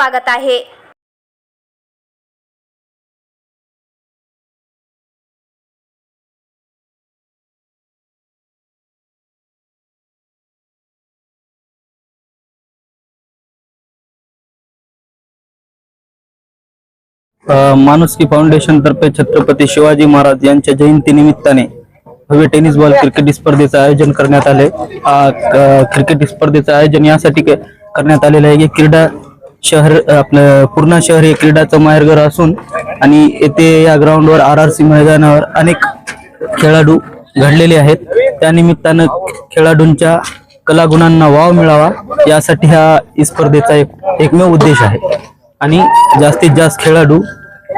स्वागत आहे. माणुसकी फाउंडेशन तर्फे छत्रपती शिवाजी महाराज यांच्या जयंती निमित्ताने भव्य टेनिस बॉल क्रिकेट स्पर्धेचं आयोजन करण्यात आले क्रिकेट स्पर्धेचं आयोजन यासाठी करण्यात आलेलं आहे. की क्रीडा शहर आपलं पूर्णा शहर हे क्रीडाचं माहेरघर असून आणि येथे या ग्राउंडवर आर आर सी मैदानावर अनेक खेळाडू घडलेले आहेत. त्यानिमित्तानं खेळाडूंच्या कलागुणांना वाव मिळावा यासाठी ह्या स्पर्धेचा एक एकमेव उद्देश आहे. आणि जास्तीत जास्त खेळाडू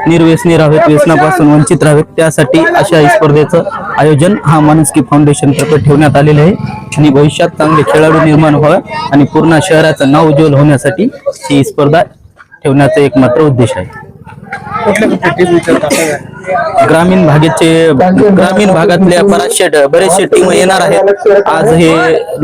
निर्व्यसनी राहावेत व्यसनापासून वंचित राहावेत त्यासाठी अशा स्पर्धेचं आयोजन हा मानस्की फाउंडेशन तर्फे ठेवण्यात आलेले आहे. आणि भविष्यात चांगले खेळाडू निर्माण व्हावे आणि पूर्ण शहराचं नाव उज्ज्वल होण्यासाठी ही स्पर्धा ठेवण्याचा एक मात्र उद्देश आहे. ग्रामीण भागाचे ग्रामीण भागातल्या बऱ्याचशा बरेचसे टीम येणार आहेत. आज हे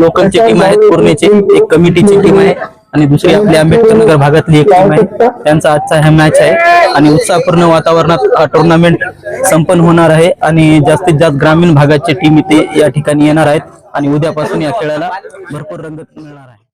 लोकलची टीम आहेत पूर्णेची. एक कमिटीची टीम आहे. आणि दुसरी आपली आंबेडकर नगर भागातली एक टीम आहे. त्यांचा आजचा हा मॅच आहे. आणि उत्साहपूर्ण वातावरणात हा टुर्नामेंट संपन्न होणार आहे. आणि जास्तीत जास्त ग्रामीण भागाची टीम इथे या ठिकाणी येणार आहेत. आणि उद्यापासून या खेळाला भरपूर रंगत मिळणार आहे.